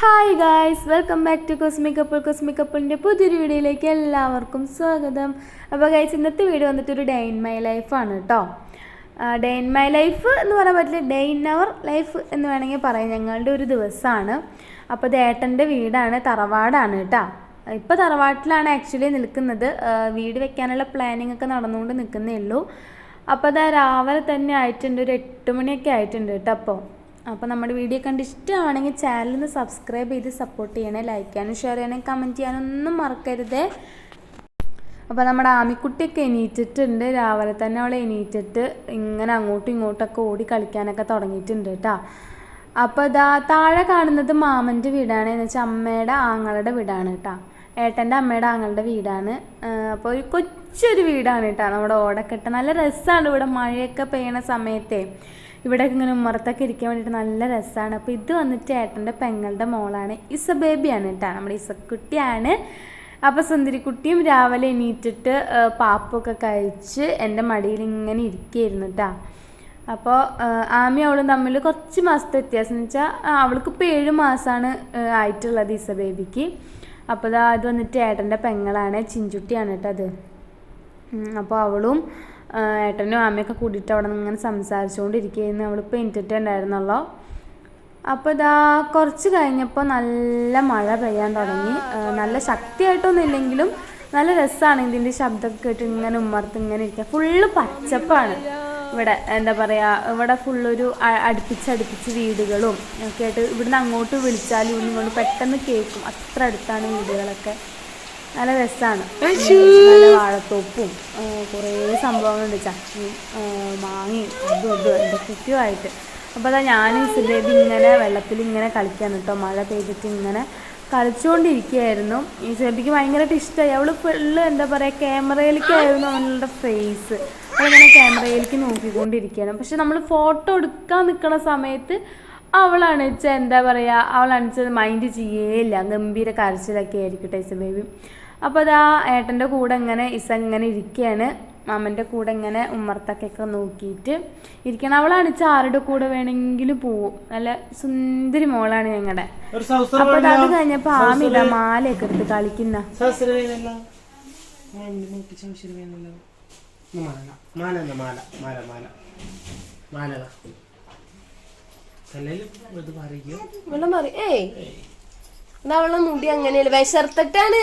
Hi guys welcome back to cosmic couple cosmic കപ്പിളിന്റെ പുതിയൊരു വീഡിയോയിലേക്ക് എല്ലാവർക്കും സ്വാഗതം. അപ്പോൾ ഗൈസ് ഇന്നത്തെ വീഡിയോ വന്നിട്ട് ഒരു ഡേ ഇൻ മൈ ലൈഫാണ് കേട്ടോ ഡേ ഇൻ മൈ ലൈഫ് എന്ന് പറയാൻ പറ്റില്ല ഡേ ഇൻ അവർ ലൈഫ് എന്ന് വേണമെങ്കിൽ പറയാം. ഞങ്ങളുടെ ഒരു ദിവസമാണ്. അപ്പോൾ ഇത് ഏട്ടന്റെ വീടാണ് തറവാടാണ് കേട്ടോ ഇപ്പോൾ തറവാട്ടിലാണ് ആക്ച്വലി നിൽക്കുന്നത്. വീട് വെക്കാനുള്ള പ്ലാനിങ് ഒക്കെ നടന്നുകൊണ്ട് നിൽക്കുന്നേ ഉള്ളൂ. അപ്പോൾ അതാ രാവിലെ തന്നെ ആയിട്ടുണ്ട് ഒരു എട്ട് മണിയൊക്കെ ആയിട്ടുണ്ട് കേട്ടോ അപ്പോൾ അപ്പോൾ നമ്മുടെ വീഡിയോ കണ്ട് ഇഷ്ടമാണെങ്കിൽ ചാനലിന് സബ്സ്ക്രൈബ് ചെയ്ത് സപ്പോർട്ട് ചെയ്യണേ ലൈക്ക് ചെയ്യാനും ഷെയർ ചെയ്യാനും കമന്റ് ചെയ്യാനും ഒന്നും മറക്കരുതേ. അപ്പോൾ നമ്മുടെ ആമിക്കുട്ടിയൊക്കെ എണീറ്റിട്ടുണ്ട്. രാവിലെ തന്നെ അവൾ എണീറ്റിട്ട് ഇങ്ങനെ അങ്ങോട്ടും ഇങ്ങോട്ടൊക്കെ ഓടി കളിക്കാനൊക്കെ തുടങ്ങിയിട്ടുണ്ട് കേട്ടോ. അപ്പോൾ ഇതാ താഴെ കാണുന്നത് മാമന്റെ വീടാണ്. എന്ന് വെച്ചാൽ അമ്മയുടെ ആങ്ങളുടെ വീടാണ് കേട്ടോ. ഏട്ടന്റെ അമ്മയുടെ ആങ്ങളുടെ വീടാണ്. അപ്പോൾ ഒരു കൊച്ചൊരു വീടാണ് കേട്ടോ നമ്മുടെ ഓടക്കെട്ട്. നല്ല രസമാണ് ഇവിടെ മഴയൊക്കെ പെയ്യണ സമയത്തെ. ഇവിടെ ഇങ്ങനെ ഉമ്മറത്തൊക്കെ ഇരിക്കാൻ വേണ്ടിയിട്ട് നല്ല രസമാണ് അപ്പോൾ ഇത് വന്നിട്ട് ഏട്ടന്റെ പെങ്ങളുടെ മോളാണ്. ഇസ ബേബിയാണ് കേട്ടോ. നമ്മുടെ ഇസക്കുട്ടിയാണ് അപ്പോൾ സുന്ദരിക്കുട്ടിയും രാവിലെ എണീറ്റിട്ട് പാപ്പൊക്കെ കഴിച്ച് എന്റെ മടിയിൽ ഇങ്ങനെ ഇരിക്കുകയായിരുന്നു കേട്ടോ. അപ്പോൾ ആമി അവളും തമ്മിൽ കുറച്ച് മാസത്തെ വ്യത്യാസം. എന്ന് വെച്ചാൽ അവൾക്ക് ഇപ്പോൾ ഏഴ് മാസമാണ് ആയിട്ടുള്ളത് ഇസ ബേബിക്ക്. അപ്പോൾ അത് വന്നിട്ട് ഏട്ടന്റെ പെങ്ങളാണ് ചിഞ്ചുട്ടിയാണ് കേട്ടോ അത്. അപ്പോൾ അവളും ഏട്ടനും അമ്മയൊക്കെ കൂടിയിട്ട് അവിടെ നിന്ന് ഇങ്ങനെ സംസാരിച്ചുകൊണ്ടിരിക്കുകയായിരുന്നു. അവളിപ്പോൾ എണീറ്റിട്ടുണ്ടായിരുന്നല്ലോ അപ്പോൾ ഇതാ കുറച്ച് കഴിഞ്ഞപ്പോൾ നല്ല മഴ പെയ്യാൻ തുടങ്ങി. നല്ല ശക്തിയായിട്ടൊന്നും ഇല്ലെങ്കിലും നല്ല രസമാണ് ഇതിന്റെ ശബ്ദമൊക്കെ കേട്ട് ഇങ്ങനെ ഉമ്മർത്ത് ഇങ്ങനെ ഇരിക്കുക ഫുള്ള് പച്ചപ്പാണ് ഇവിടെ എന്താ പറയുക ഇവിടെ ഫുള്ളൊരു അടുപ്പിച്ചടുപ്പിച്ച് വീടുകളും ഒക്കെ ആയിട്ട് ഇവിടുന്ന് അങ്ങോട്ട് വിളിച്ചാലും ഇങ്ങോട്ട് പെട്ടെന്ന് കേൾക്കും. അത്ര അടുത്താണ് വീടുകളൊക്കെ. നല്ല രസമാണ് നല്ല വാഴത്തോപ്പും കുറേ സംഭവങ്ങളുണ്ട്. ചക്കയും മാങ്ങയും അതും ഇതും എന്തൊക്കെയൊക്കെയോ ആയിട്ട് അപ്പോൾ അതാ ഞാൻ സുബേബി ഇങ്ങനെ വെള്ളത്തിൽ ഇങ്ങനെ കളിക്കാൻ കേട്ടോ മഴ പെയ്തിട്ട് ഇങ്ങനെ കളിച്ചുകൊണ്ടിരിക്കുകയായിരുന്നു ഈ സുബേബിക്ക് ഭയങ്കരമായിട്ട് ഇഷ്ടമായി. അവൾ ഫുള്ള് എന്താ പറയുക ക്യാമറയിലേക്കായിരുന്നു അവളുടെ ഫേസ് അവളിങ്ങനെ ക്യാമറയിലേക്ക് നോക്കിക്കൊണ്ടിരിക്കുകയാണ്. പക്ഷെ നമ്മൾ ഫോട്ടോ എടുക്കാൻ നിൽക്കുന്ന സമയത്ത് അവളാണ് എന്താ പറയുക അവളാണ് വെച്ചാൽ മൈൻഡ് ചെയ്യേയില്ല. ഗംഭീര കരച്ചിലൊക്കെ ആയിരിക്കട്ടെ സുബേബി. ബേബി അപ്പോൾ ആ ഏട്ടന്റെ കൂടെ ഇങ്ങനെ ഇസ ഇങ്ങനെ ഇരിക്കുകയാണ് മാമന്റെ കൂടെ ഇങ്ങനെ ഉമ്മർത്തക്കൊക്കെ നോക്കിയിട്ട് ഇരിക്കണം അവളാണ് ചാറുടെ ആരുടെ കൂടെ വേണമെങ്കിലും പോവും. നല്ല സുന്ദരി മോളാണ് ഞങ്ങളുടെ അപ്പൊ അത് കഴിഞ്ഞപ്പോ ആമിത മാലയൊക്കെ എടുത്ത് കളിക്കുന്ന. ഇത്. പറയോ ഏയ്. മുടി അങ്ങനെയല്ല? വിശർത്തിട്ടാണ്.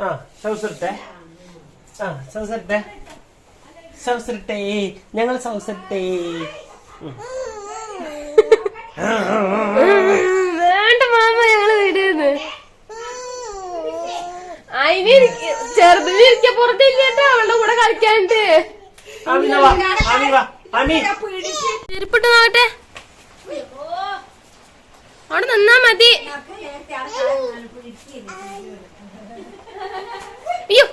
ആ ആ ഞങ്ങൾ സൗസറിട്ടെ വേണ്ട മാമ ഞങ്ങൾ വീടുന്ന് അതിന് ചെറുതിന് ഇരിക്കാൻ അവളുടെ കൂടെ കളിക്കാനുണ്ട് ചെരുപ്പിട്ട് നോക്കട്ടെ. അവിടെ നിന്നാ മതി അയ്യോ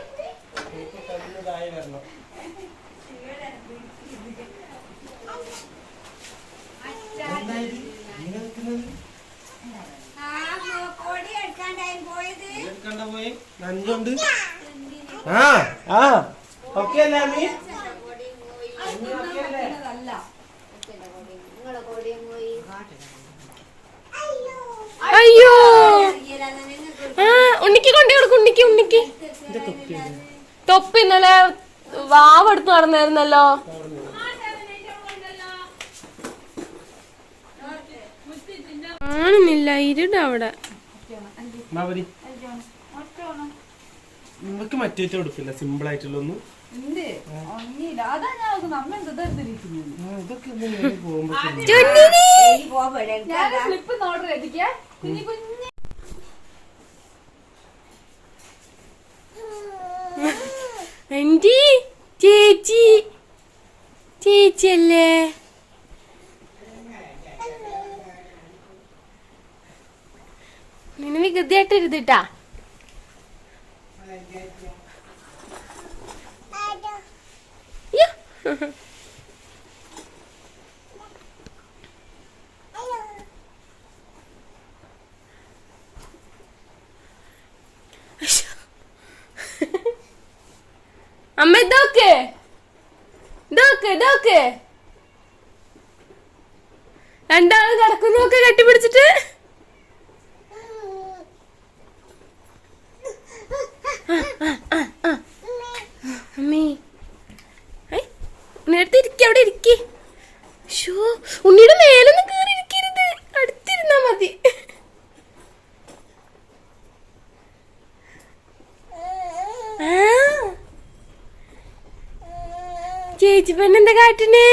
കണ്ട പോയി നഞ്ചുണ്ട് ആ ആ ഓക്കെ അല്ലേ ആമി അയ്യോ. ആ ഉണ്ണിക്ക് കൊണ്ടേ കൊടുക്കും ഉണ്ണിക്ക് ഉണ്ണിക്ക്. തൊപ്പി ഇന്നലെ വാവെടുത്ത് നടന്നായിരുന്നല്ലോ. കാണുന്നില്ല ഇരുട് അവിടെ. നിങ്ങൾക്ക് മറ്റേ കൊടുക്കില്ല സിമ്പിൾ ആയിട്ടുള്ള ഒന്നും എന്റെ ചേച്ചി. ചേച്ചിയല്ലേ? നിന്നെ വികൃതിയായിട്ട് ഇരുതിട്ടാ അമ്മ ഇതൊക്കെ ഇതൊക്കെ ഇതൊക്കെ രണ്ടാൾ കിടക്കുന്നൊക്കെ കെട്ടിപ്പിടിച്ചിട്ട് അമ്മേ ഏയ്, ഉണ്ണിയുടെ ഇരിക്ക അവിടെ ഇരിക്കേ ഷോ ഉണ്ണിയുടെ മേലൊന്നും കയറി ഇരിക്കരുത് അടുത്തിരുന്നാ മതി ആ. ചേച്ചി പെണ്ണെന്താ കാട്ടിന്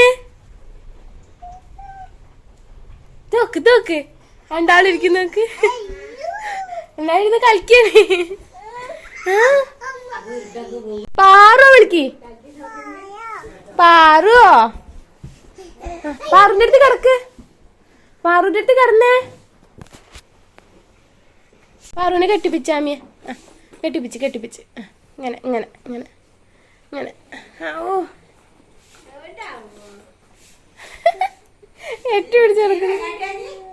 തോക്ക് തോക്ക് രണ്ടാളിരിക്കും നോക്ക് എല്ലായിരുന്നു കളിക്കണേ. പാറു വിളിക്ക്? പാറുവോ പാറുന്റെ അടുത്ത് കിടക്ക്. പാറുന്റെ അടുത്ത് കിടന്നേ. പാറുവിനെ കെട്ടിപ്പിച്ചാമിയ കെട്ടിപ്പിച്ച് കെട്ടിപ്പിച്ച്. ഇങ്ങനെ ഇങ്ങനെ ഇങ്ങനെ ഇങ്ങനെ. ഓ. എട്ടി പിടിച്ച് കിടക്കുന്നു.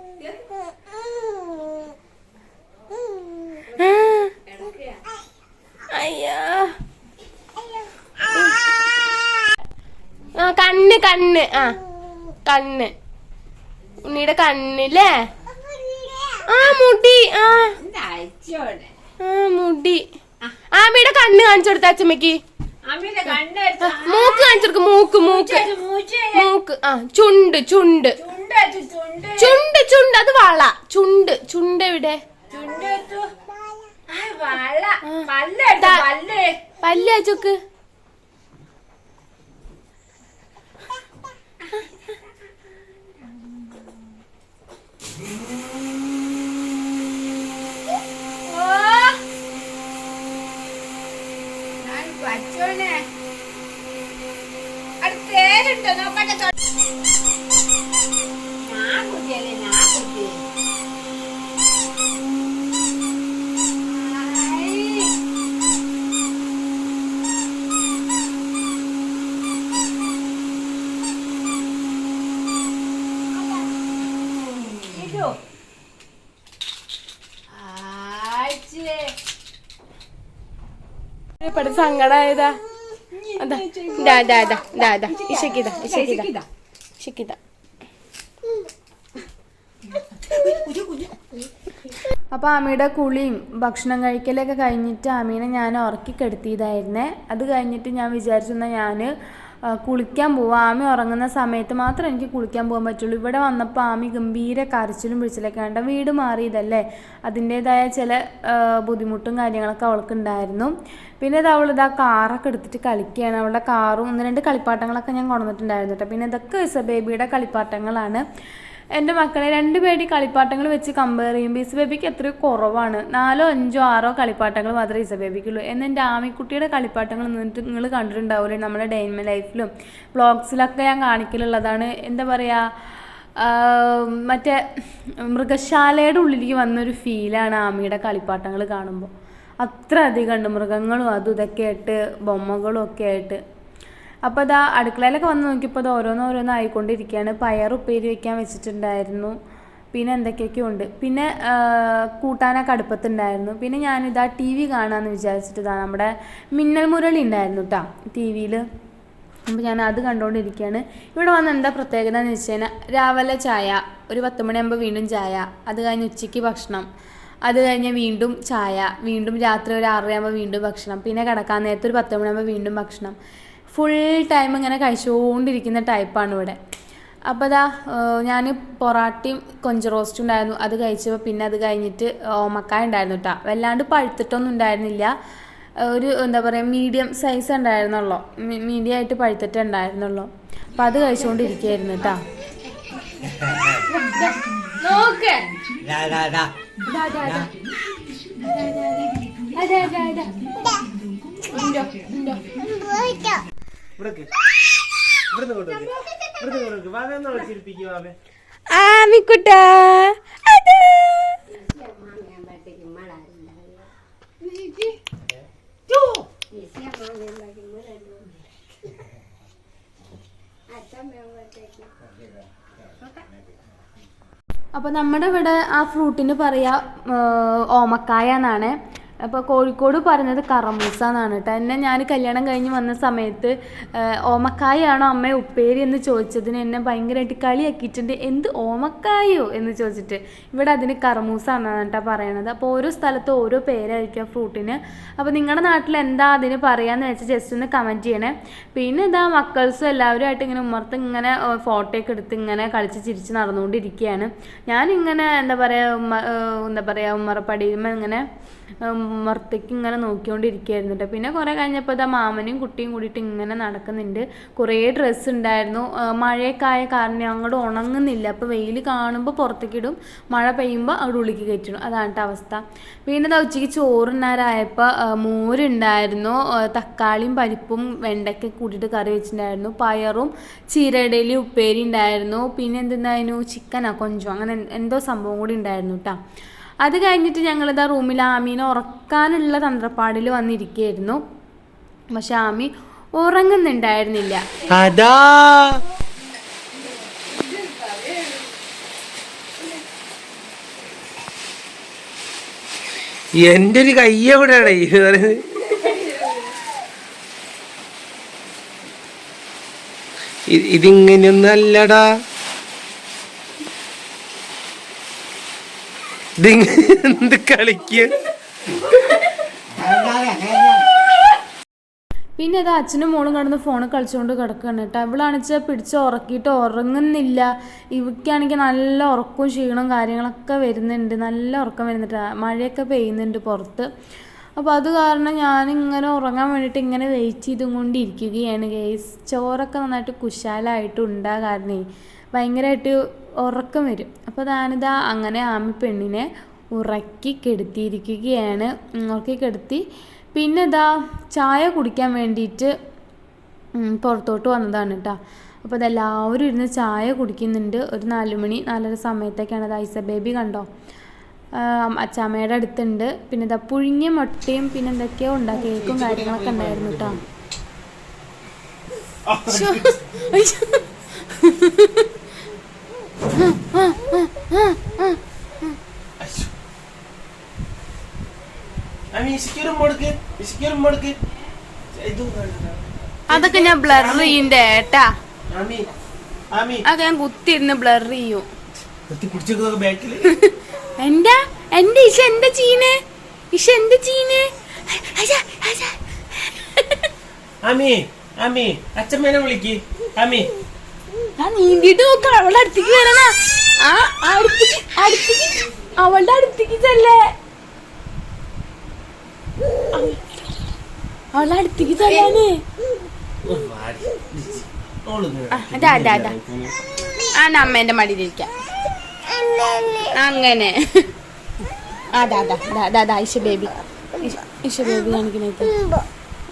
ആ. കണ്ണ് കണ്ണ്. ആ കണ്ണ്. ഉണ്ണിയുടെ കണ്ണില്ലേ ആ മുടി. ആ. ആ മുടി. ആമയുടെ കണ്ണ് കാണിച്ചു കൊടുത്ത അച്ഛമ്മക്ക് മൂക്ക് കാണിച്ചു കൊടുക്കും. മൂക്ക് മൂക്ക്. മൂക്ക് ആ ചുണ്ട് ചുണ്ട്. ചുണ്ട് ചുണ്ട് അത് വള. ചുണ്ട് ചുണ്ട് എവിടെ? പല്ല ചുക്ക് ഓ. ഞാൻ വച്ചോനെ അടുത്തേരുണ്ടോ നോക്കട്ടെ തൊ- ഞാൻ കുട്ടിയല്ലേ ഞാൻ കുട്ടി ഹായ്. ഇതു. ആച്ചേ. പെട്ടെന്ന് സങ്കടായതാ. അതാ ഇതാ ഇതാ ഇതാ. ഇതാ ഇതാ. ഇശക്കിതാ ഇശക്കിതാ ഇശക്കിതാ അപ്പോൾ ആമിയുടെ കുളിയും ഭക്ഷണം കഴിക്കലൊക്കെ കഴിഞ്ഞിട്ട് ആമീനെ ഞാൻ ഉറക്കി കെടുത്തിയതായിരുന്നേ. അത് കഴിഞ്ഞിട്ട് ഞാൻ വിചാരിച്ചിരുന്ന ഞാൻ കുളിക്കാൻ പോവുക ആമി ഉറങ്ങുന്ന സമയത്ത് മാത്രം എനിക്ക് കുളിക്കാൻ പോകാൻ പറ്റുള്ളൂ. ഇവിടെ വന്നപ്പോൾ ആമി ഗംഭീര കരച്ചിലും പിടിച്ചിലൊക്കെ വേണ്ട വീട് മാറിയതല്ലേ? അതിന്റേതായ ചില ആ, ബുദ്ധിമുട്ടും കാര്യങ്ങളൊക്കെ അവൾക്ക് ഉണ്ടായിരുന്നു. പിന്നെ ഇത് അവൾ ഇതാ കാറൊക്കെ എടുത്തിട്ട് കളിക്കുകയാണ്. അവളുടെ കാറും ഒന്ന് രണ്ട് കളിപ്പാട്ടങ്ങളൊക്കെ ഞാൻ കൊണ്ടുവന്നിട്ടുണ്ടായിരുന്നു കേട്ടോ. പിന്നെ ഇതൊക്കെ ഇസ ബേബിയുടെ കളിപ്പാട്ടങ്ങളാണ്. എന്റെ മക്കളെ രണ്ട് പേടി കളിപ്പാട്ടങ്ങൾ വെച്ച് കമ്പയർ ചെയ്യുമ്പോൾ ഇസ ബേബിക്ക് എത്രയോ കുറവാണ്? നാലോ അഞ്ചോ ആറോ കളിപ്പാട്ടങ്ങൾ മാത്രമേ ഇസ ബേബിക്കുള്ളൂ എന്ന് എന്റെ ആമിക്കുട്ടിയുടെ കളിപ്പാട്ടങ്ങൾ നിന്നിട്ട് നിങ്ങൾ കണ്ടിട്ടുണ്ടാവില്ലേ നമ്മുടെ ഡെയിൻമ ലൈഫിലും. വ്ളോഗ്സിലൊക്കെ ഞാൻ കാണിക്കലുള്ളതാണ്. എന്താ പറയുക മറ്റേ മൃഗശാലയുടെ ഉള്ളിലേക്ക് വന്നൊരു ഫീലാണ് ആമിയുടെ കളിപ്പാട്ടങ്ങൾ കാണുമ്പോൾ. അത്ര അധികം ഉണ്ട്. മൃഗങ്ങളും അതും ഇതൊക്കെ ആയിട്ട് ബൊമ്മകളും ഒക്കെ ആയിട്ട്. അപ്പോൾ അതാ അടുക്കളയിലൊക്കെ വന്ന് നോക്കിയപ്പോൾ അത് ഓരോന്നോരോന്ന് ആയിക്കൊണ്ടിരിക്കുകയാണ് പയർ ഉപ്പേരി വെക്കാൻ വെച്ചിട്ടുണ്ടായിരുന്നു. പിന്നെ എന്തൊക്കെയൊക്കെ ഉണ്ട്. പിന്നെ കൂട്ടാനൊക്കെ അടുപ്പത്തുണ്ടായിരുന്നു. പിന്നെ ഞാനിതാ ടി വി കാണാമെന്ന് വിചാരിച്ചിട്ട് ഇതാ നമ്മുടെ മിന്നൽ മുരളി ഉണ്ടായിരുന്നു കേട്ടോ ടി വിയിൽ അപ്പോൾ ഞാൻ അത് കണ്ടുകൊണ്ടിരിക്കുകയാണ് ഇവിടെ വന്ന് എന്താ പ്രത്യേകത എന്ന് വെച്ച് കഴിഞ്ഞാൽ രാവിലെ ചായ ഒരു പത്ത് മണിയാകുമ്പോൾ വീണ്ടും ചായ അത് കഴിഞ്ഞ് ഉച്ചയ്ക്ക് ഭക്ഷണം അത് കഴിഞ്ഞ് വീണ്ടും ചായ വീണ്ടും രാത്രി ഒരു ആറരയാകുമ്പോൾ വീണ്ടും ഭക്ഷണം പിന്നെ കിടക്കാൻ നേരത്തെ ഒരു പത്ത് മണിയാകുമ്പോൾ വീണ്ടും ഭക്ഷണം. ഫുൾ ടൈം ഇങ്ങനെ കഴിച്ചുകൊണ്ടിരിക്കുന്ന ടൈപ്പാണ് ഇവിടെ. അപ്പോൾ അതാ ഞാൻ പൊറാട്ടയും കൊഞ്ച് റോസ്റ്റും ഉണ്ടായിരുന്നു. അത് കഴിച്ചപ്പോൾ പിന്നെ അത് കഴിഞ്ഞിട്ട് ഓമക്കായ ഉണ്ടായിരുന്നു കേട്ടോ വല്ലാണ്ട് പഴുത്തിട്ടൊന്നും ഉണ്ടായിരുന്നില്ല. ഒരു എന്താ പറയുക മീഡിയം സൈസ് ഉണ്ടായിരുന്നുള്ളൂ. മീഡിയം ആയിട്ട് പഴുത്തിട്ട് ഉണ്ടായിരുന്നുള്ളൂ. അപ്പോൾ അത് കഴിച്ചുകൊണ്ടിരിക്കുകയായിരുന്നു കേട്ടോ നോക്ക്. ഇവിടുന്ന് വിളിച്ചിരിപ്പിക്ക്. ആമിക്കുട്ട അതാ. അപ്പോൾ നമ്മുടെ ഇവിടെ ആ ഫ്രൂട്ടിന് പറയാ ഓമക്കായ എന്നാണ്. അപ്പോൾ കോഴിക്കോട് പറഞ്ഞത് കറമൂസ എന്നാണ് കേട്ടോ. എന്നെ ഞാൻ കല്യാണം കഴിഞ്ഞ് വന്ന സമയത്ത് ഓമക്കായാണോ അമ്മ ഉപ്പേരി എന്ന് ചോദിച്ചതിന് എന്നെ ഭയങ്കരമായിട്ട് കളിയാക്കിയിട്ടുണ്ട് എന്ത് ഓമക്കായോ എന്ന് ചോദിച്ചിട്ട്. ഇവിടെ അതിന് കറമൂസ എന്നാണ് കേട്ടോ പറയണത്. അപ്പോൾ ഓരോ സ്ഥലത്ത് ഓരോ പേരായിരിക്കും ഫ്രൂട്ടിന്. അപ്പോൾ നിങ്ങളുടെ നാട്ടിൽ എന്താ അതിന് പറയാന്ന് വെച്ചാൽ ജസ്റ്റ് ഒന്ന് കമന്റ് ചെയ്യണേ. പിന്നെ ഇതാ മക്കൾസും എല്ലാവരുമായിട്ട് ഇങ്ങനെ ഉമ്മർത്ത് ഇങ്ങനെ ഫോട്ടോ ഒക്കെ എടുത്ത് ഇങ്ങനെ കളിച്ച് ചിരിച്ച് നടന്നുകൊണ്ടിരിക്കുകയാണ്. ഞാനിങ്ങനെ എന്താ പറയുക എന്താ പറയുക ഉമ്മറപ്പടിയുമ്പോൾ ഇങ്ങനെ ഉമ്മറത്തേക്ക് ഇങ്ങനെ നോക്കിക്കൊണ്ടിരിക്കുകയായിരുന്നു കേട്ടോ പിന്നെ കുറേ കഴിഞ്ഞപ്പോൾ ഇതാ മാമനും കുട്ടിയും കൂടിയിട്ട് ഇങ്ങനെ നടക്കുന്നുണ്ട്. കുറേ ഡ്രസ്സ് ഉണ്ടായിരുന്നു. മഴയൊക്കെ കാരണം അങ്ങോട്ട് ഉണങ്ങുന്നില്ല. അപ്പോൾ വെയിൽ കാണുമ്പോൾ പുറത്തേക്ക് ഇടും മഴ പെയ്യുമ്പോൾ അവിടെ ഉള്ളിക്ക് കയറ്റിടും. അതാണ് കേട്ടോ അവസ്ഥ. പിന്നെ ഇതാ ഉച്ചയ്ക്ക് ചോറുണ്ണാരായപ്പോൾ മോരുണ്ടായിരുന്നു. തക്കാളിയും പരിപ്പും വെണ്ടയ്ക്ക കൂട്ടിയിട്ട് കറി വെച്ചിട്ടുണ്ടായിരുന്നു. പയറും ചീരടലി ഉപ്പേരി ഉണ്ടായിരുന്നു. പിന്നെ എന്തുണ്ടായിരുന്നു ചിക്കനാ കൊഞ്ചോ. അങ്ങനെ എന്തോ സംഭവം കൂടി ഉണ്ടായിരുന്നു കേട്ടോ അത് കഴിഞ്ഞിട്ട് ഞങ്ങളിതാ റൂമിൽ ആമീനെ ഉറക്കാനുള്ള തന്ത്രപ്പാടിൽ വന്നിരിക്കുകയായിരുന്നു. പക്ഷെ ആമി ഉറങ്ങുന്നുണ്ടായിരുന്നില്ല. അതാ! എന്റെ ഒരു കൈ എവിടെയാണ് ഇതിങ്ങനെയൊന്നല്ലടാ. എന്ത് കളിക്ക്? പിന്നെ അത് അച്ഛനും മോളും കടന്ന് ഫോണിൽ കളിച്ചുകൊണ്ട് കിടക്കുകയാണ് കേട്ടോ. ഇവളാണെച്ചാൽ പിടിച്ച് ഉറക്കിയിട്ട് ഉറങ്ങുന്നില്ല. ഇവയ്ക്കാണെങ്കിൽ നല്ല ഉറക്കവും ക്ഷീണവും കാര്യങ്ങളൊക്കെ വരുന്നുണ്ട്. നല്ല ഉറക്കം വരുന്നുണ്ട്. മഴയൊക്കെ പെയ്യുന്നുണ്ട് പുറത്ത്. അപ്പോൾ അത് കാരണം ഞാനിങ്ങനെ ഉറങ്ങാൻ വേണ്ടിയിട്ട് ഇങ്ങനെ വെയിറ്റ് ചെയ്തും കൊണ്ടിരിക്കുകയാണ് ഗേസ് ചോറൊക്കെ നന്നായിട്ട് കുശാലായിട്ടുണ്ടാകാരണേ ഭയങ്കരമായിട്ട് ഉറക്കം വരും. അപ്പോൾ ഞാനിതാ അങ്ങനെ ആമി പെണ്ണിനെ ഉറക്കി കെടുത്തിയിരിക്കുകയാണ്. ഉറക്കി കെടുത്തി. പിന്നെ ഇതാ ചായ കുടിക്കാൻ വേണ്ടിയിട്ട് പുറത്തോട്ട് വന്നതാണ് കേട്ടോ അപ്പോൾ അതെല്ലാവരും ഇരുന്ന് ചായ കുടിക്കുന്നുണ്ട്. ഒരു നാലുമണി നാലര സമയത്തൊക്കെയാണ് അത് ഐസ ബേബി കണ്ടോ? അച്ചാമ്മയുടെ അടുത്തുണ്ട്. പിന്നെ ഇതാ പുഴുങ്ങിയ മുട്ടയും പിന്നെ എന്തൊക്കെയോ ഉണ്ടാ. കേക്കും കാര്യങ്ങളൊക്കെ ഉണ്ടായിരുന്നു കേട്ടോ. അതൊക്കെ ഞാൻ ബ്ലർ ചെയ്യണ്ടേ ഏട്ടാ? അതൊക്കെ ഞാൻ കുത്തിരുന്ന് ബ്ലർ ചെയ്യും. എന്താ? എന്റെ ഇഷ എന്താ ചീനെ ഇഷ എന്താ ചീനെ. അമ്മി അമ്മി അച്ഛമ്മേനെ വിളിക്ക്. അമ്മി. നീന്തിട്ട് നോക്ക അവളുടെ അടുത്തേക്ക് വരണ. ആ അടുത്തേക്ക് അടുത്തേക്ക്. അവളുടെ അടുത്തേക്ക് ചെല്ലേ. അവളുടെ അടുത്തേക്ക് ചെല്ലാന്. അമ്മേന്റെ മടിയിലിരിക്കാം. അങ്ങനെ.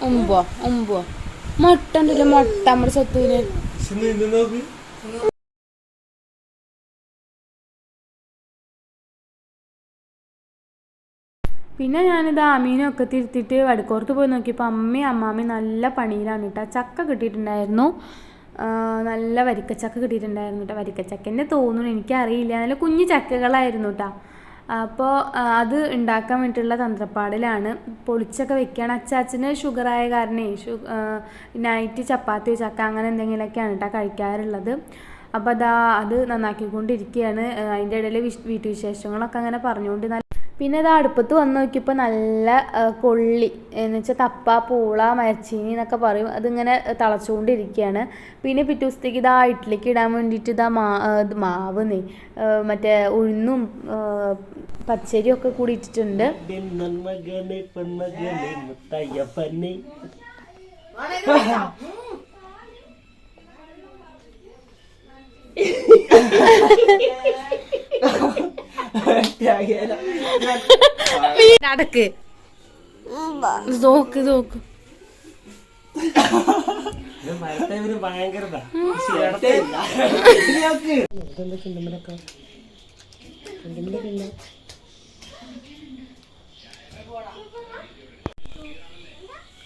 ഉമ്പോ ഉമ്പോ. മുട്ട മുട്ട നമ്മുടെ സ്വത്തൂര് പിന്നെ ഞാനിത് അമീനൊക്കെ തിരുത്തിയിട്ട് വടക്കോർത്ത് പോയി നോക്കിയപ്പോൾ അമ്മയും അമ്മാമ്മയും നല്ല പണിയിലാണ് കേട്ടോ ചക്ക കിട്ടിയിട്ടുണ്ടായിരുന്നു. നല്ല വരിക്കച്ചക്ക കിട്ടിയിട്ടുണ്ടായിരുന്നു കേട്ടോ വരിക്കച്ചക്കന്റെ തോന്നുന്നു എനിക്കറിയില്ല. നല്ല കുഞ്ഞു ചക്കകളായിരുന്നു കേട്ടോ അപ്പോൾ അത് ഉണ്ടാക്കാൻ വേണ്ടിയിട്ടുള്ള തന്ത്രപ്പാടിലാണ്. പൊളിച്ചൊക്കെ വെക്കുകയാണ് അച്ചാച്ചന് ഷുഗറായ കാരണേ ഷു നൈറ്റ് ചപ്പാത്തി ചക്ക അങ്ങനെ എന്തെങ്കിലുമൊക്കെയാണ് കേട്ടോ കഴിക്കാറുള്ളത്. അപ്പോൾ അതാ അത് നന്നാക്കിക്കൊണ്ടിരിക്കുകയാണ് അതിന്റെ ഇടയിൽ വിശ് വീട്ടുവിശേഷങ്ങളൊക്കെ അങ്ങനെ പറഞ്ഞുകൊണ്ട് പിന്നെ ഇത് അടുപ്പത്ത് വന്ന് നോക്കിയപ്പോൾ നല്ല കൊള്ളി. എന്ന് വെച്ചാൽ തപ്പ പൂള മരച്ചീനി എന്നൊക്കെ പറയും. അതിങ്ങനെ തിളച്ചുകൊണ്ടിരിക്കുകയാണ് പിന്നെ പിറ്റേ ദിവസത്തേക്ക് ഇതാ ഇഡ്ഡലിക്ക് ഇടാൻ വേണ്ടിയിട്ട് ഇതാ മാ ഇത് മാവ് നീ മറ്റേ ഉഴുന്നും പച്ചരിയും ഒക്കെ കൂടി ഇട്ടിട്ടുണ്ട്. മകനെ അടക്ക് നോക്ക് നോക്ക്.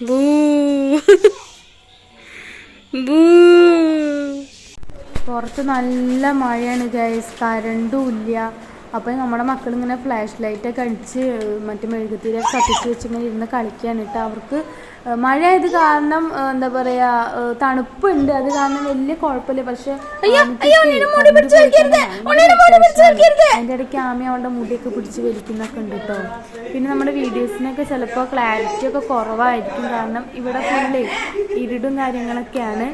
ബൂ. ബൂ. പുറത്ത് നല്ല മഴയാണ് ഗൈസ് കരണ്ടും ഇല്ല. അപ്പം നമ്മുടെ മക്കൾ ഇങ്ങനെ ഫ്ലാഷ് ലൈറ്റൊക്കെ അടിച്ച് മറ്റേ മെഴുകുതിരിയൊക്കെ കത്തിച്ച് വെച്ച് ഇങ്ങനെ ഇരുന്ന് കളിക്കുകയാണ് കേട്ടോ. അവർക്ക് മഴ ആയത് കാരണം എന്താ പറയാ തണുപ്പുണ്ട്. അത് കാരണം വലിയ കുഴപ്പമില്ല. പക്ഷെ അതിന്റെ ഇടയ്ക്ക് ആമി അവളുടെ മുടിയൊക്കെ പിടിച്ച് വലിക്കുന്നൊക്കെ ഉണ്ട് കേട്ടോ. പിന്നെ നമ്മുടെ വീഡിയോസിനൊക്കെ ചിലപ്പോൾ ക്ലാരിറ്റി ഒക്കെ കുറവായിരിക്കും. കാരണം ഇവിടെ ഫുള്ള് ഇരുടും കാര്യങ്ങളൊക്കെയാണ്.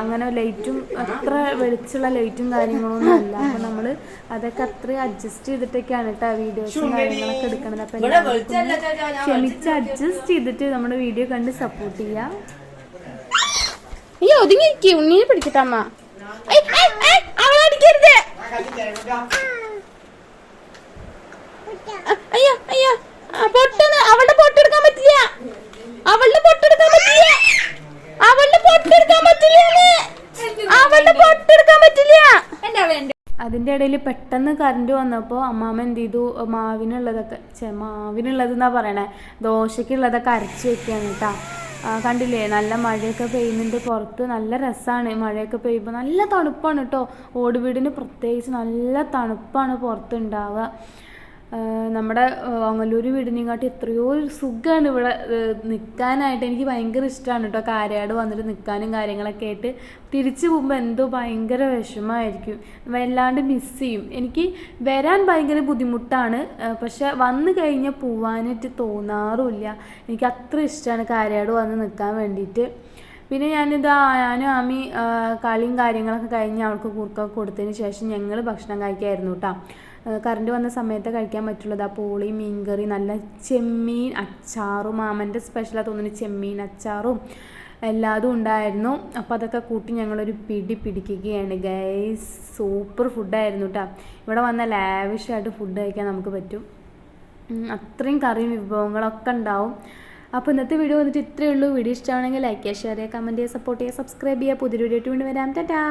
അങ്ങനെ ലൈറ്റും അത്ര വെളിച്ചുള്ള ലൈറ്റും കാര്യങ്ങളൊന്നും അല്ല. അപ്പം നമ്മൾ അതൊക്കെ അത്രയും അഡ്ജസ്റ്റ് ചെയ്തിട്ടൊക്കെയാണ് കേട്ടോ വീഡിയോസും കാര്യങ്ങളൊക്കെ എടുക്കണത്. അപ്പൊ ക്ഷമിച്ച് അഡ്ജസ്റ്റ് ചെയ്തിട്ട് നമ്മുടെ വീഡിയോ കണ്ട് സപ്പോർട്ട് ചെയ്യാം. ഈ ഒതുങ്ങിയിരിക്കും ഉണ്ണീനെ പിടിക്കട്ടെ അമ്മ അയ്യോ അയ്യോ. പൊട്ടാണ് അവളുടെ പൊട്ടെടുക്കാൻ പറ്റില്ല. അവളുടെ പൊട്ടെടുക്കാൻ പറ്റില്ല. അവളുടെ പൊട്ടെടുക്കാൻ പറ്റില്ല അവളുടെ പൊട്ടെടുക്കാൻ പറ്റില്ല. അതിന്റെ ഇടയിൽ പെട്ടെന്ന് കറണ്ട് വന്നപ്പോൾ അമ്മാമ്മ എന്ത് ചെയ്തു? മാവിനുള്ളതൊക്കെ ചെ മാവിനുള്ളത് എന്നാ പറയണേ? ദോശയ്ക്കുള്ളതൊക്കെ അരച്ച് വെക്കുകയാണ് കേട്ടോ. കണ്ടില്ലേ? നല്ല മഴയൊക്കെ പെയ്യുന്നുണ്ട് പുറത്ത്. നല്ല രസമാണ് മഴയൊക്കെ പെയ്യുമ്പോൾ നല്ല തണുപ്പാണ് കേട്ടോ. ഓടുവീടിന് പ്രത്യേകിച്ച് നല്ല തണുപ്പാണ് പുറത്തുണ്ടാവുക. നമ്മുടെ ഒങ്ങല്ലൂർ വീടിനെക്കാട്ടി എത്രയോ സുഖമാണ് ഇവിടെ നിൽക്കാനായിട്ട് എനിക്ക് ഭയങ്കര ഇഷ്ടമാണ് കേട്ടോ കാരയാട് വന്നിട്ട് നിൽക്കാനും കാര്യങ്ങളൊക്കെ ആയിട്ട് തിരിച്ചു പോകുമ്പോൾ എന്തോ ഭയങ്കര വിഷമമായിരിക്കും വല്ലാണ്ട് മിസ് ചെയ്യും. എനിക്ക് വരാൻ ഭയങ്കര ബുദ്ധിമുട്ടാണ്. പക്ഷെ വന്നു കഴിഞ്ഞാൽ പോവാനായിട്ട് തോന്നാറുമില്ല. എനിക്ക് അത്ര ഇഷ്ടമാണ് കാരയാട് വന്ന് നിൽക്കാൻ വേണ്ടിയിട്ട്. പിന്നെ ഞാനിത് ഞാനും ആമി കളിയും കാര്യങ്ങളൊക്കെ കഴിഞ്ഞ് അവൾക്ക് കുറുക്കൊക്കെ കൊടുത്തതിന് ശേഷം ഞങ്ങൾ ഭക്ഷണം കഴിക്കായിരുന്നു കേട്ടോ കറണ്ട് വന്ന സമയത്ത് കഴിക്കാൻ പറ്റുള്ളത്. ആ പോളി മീൻകറി നല്ല ചെമ്മീൻ അച്ചാറും മാമന്റെ സ്പെഷ്യലാണ് തോന്നുന്നു ചെമ്മീൻ അച്ചാറും എല്ലാതും ഉണ്ടായിരുന്നു. അപ്പോൾ അതൊക്കെ കൂട്ടി ഞങ്ങളൊരു പിടി പിടിക്കുകയാണ്. ഗൈസ് സൂപ്പർ ഫുഡായിരുന്നു കേട്ടോ ഇവിടെ വന്ന ലാവിഷായിട്ട് ഫുഡ് കഴിക്കാൻ നമുക്ക് പറ്റും. അത്രയും കറിയും വിഭവങ്ങളൊക്കെ ഉണ്ടാവും. അപ്പോൾ ഇന്നത്തെ വീഡിയോ വന്നിട്ട് ഇത്രയേ ഉള്ളൂ. വീഡിയോ ഇഷ്ടമാണെങ്കിൽ ലൈക്ക് ചെയ്യുക ഷെയർ ചെയ്യുക കമന്റ് ചെയ്യുക സപ്പോർട്ട് ചെയ്യുക സബ്സ്ക്രൈബ് ചെയ്യുക. പുതിയൊരു വീഡിയോ ആയിട്ട് വീണ്ടും വരാം. ടാറ്റാ